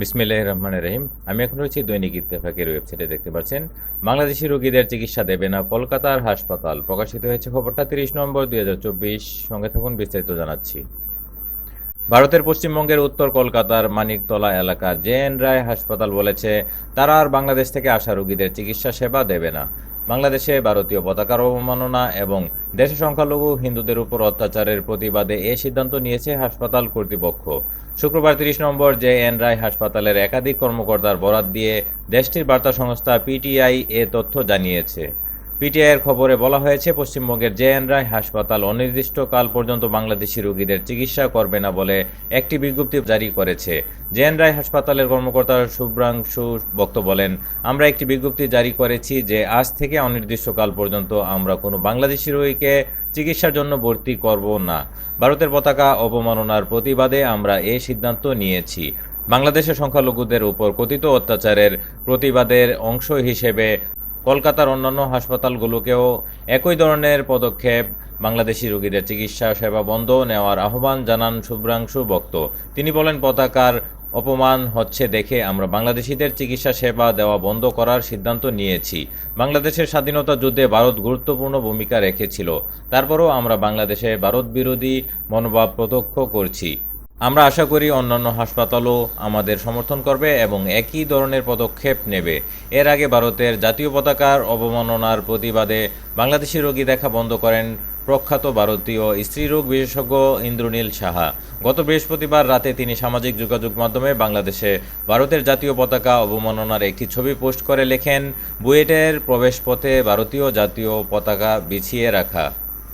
বিসমিল্লাহ রহমানের রহিম। আমি এখন রয়েছি দৈনিক ইত্তেফাকের ওয়েবসাইটে, দেখতে পাচ্ছেন। বাংলাদেশি রোগীদের চিকিৎসা দেবে না কলকাতার হাসপাতাল। প্রকাশিত হয়েছে খবরটা তিরিশ নম্বর দুই সঙ্গে থাকুন, বিস্তারিত জানাচ্ছি। ভারতের পশ্চিমবঙ্গের উত্তর কলকাতার মানিকতলা এলাকার জে এন রায় হাসপাতাল বলেছে, তারা আর বাংলাদেশ থেকে আসা রোগীদের চিকিৎসা সেবা দেবে না। বাংলাদেশে ভারতীয় পতাকার অবমাননা এবং দেশে সংখ্যালঘু হিন্দুদের উপর অত্যাচারের প্রতিবাদে এ সিদ্ধান্ত নিয়েছে হাসপাতাল কর্তৃপক্ষ। শুক্রবার তিরিশ নম্বর জে এন রায় হাসপাতালের একাধিক কর্মকর্তার বরাত দিয়ে দেশটির বার্তা সংস্থা পিটিআই এ তথ্য জানিয়েছে। পিটিআইয়ের খবরে বলা হয়েছে, পশ্চিমবঙ্গের জে এন রায় হাসপাতাল অনির্দিষ্টকাল পর্যন্ত বাংলাদেশি রোগীদের চিকিৎসা করবে না বলে একটি বিজ্ঞপ্তি জারি করেছে। জে এন রায় হাসপাতালের কর্মকর্তা শুভ্রাংশু বক্ত বলেন, আমরা একটি বিজ্ঞপ্তি জারি করেছি যে আজ থেকে অনির্দিষ্টকাল পর্যন্ত আমরা কোনো বাংলাদেশি রোগীকে চিকিৎসার জন্য ভর্তি করব না। ভারতের পতাকা অবমাননার প্রতিবাদে আমরা এই সিদ্ধান্ত নিয়েছি। বাংলাদেশের সংখ্যালঘুদের উপর কথিত অত্যাচারের প্রতিবাদের অংশ হিসেবে কলকাতার অন্যান্য হাসপাতালগুলোকেও একই ধরনের পদক্ষেপ বাংলাদেশি রোগীদের চিকিৎসা সেবা বন্ধ নেওয়ার আহ্বান জানান শুভ্রাংশু বক্ত তিনি বলেন, পতাকার অপমান হচ্ছে দেখে আমরা বাংলাদেশিদের চিকিৎসা সেবা দেওয়া বন্ধ করার সিদ্ধান্ত নিয়েছি। বাংলাদেশের স্বাধীনতা যুদ্ধে ভারত গুরুত্বপূর্ণ ভূমিকা রেখেছিল। তারপরও আমরা বাংলাদেশে ভারত বিরোধী মনোভাব প্রত্যক্ষ করছি। আমরা আশা করি অন্যান্য হাসপাতালও আমাদের সমর্থন করবে এবং একই ধরনের পদক্ষেপ নেবে। এর আগে ভারতের জাতীয় পতাকার অবমাননার প্রতিবাদে বাংলাদেশি রোগী দেখা বন্ধ করেন প্রখ্যাত ভারতীয় স্ত্রীরোগ বিশেষজ্ঞ ইন্দ্রনীল সাহা। গত বৃহস্পতিবার রাতে তিনি সামাজিক যোগাযোগ মাধ্যমে বাংলাদেশে ভারতের জাতীয় পতাকা অবমাননার একটি ছবি পোস্ট করে লেখেন, বুয়েটের প্রবেশপথে ভারতীয় জাতীয় পতাকা বিছিয়ে রাখা।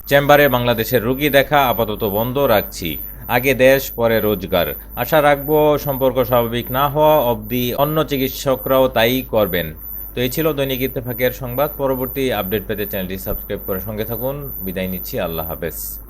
চেম্বারে বাংলাদেশের রোগী দেখা আপাতত বন্ধ রাখছি। আগে দেশ, পরে রোজগার। আশা রাখব সম্পর্ক স্বাভাবিক না হওয়া অবধি অন্য চিকিৎসকরাও তাই করবেন। তো এই ছিল দৈনিক ইত্তেফাকের সংবাদ। পরবর্তী আপডেট পেতে চ্যানেলটি সাবস্ক্রাইব করে সঙ্গে থাকুন। বিদায় নিচ্ছি। আল্লাহ হাফেজ।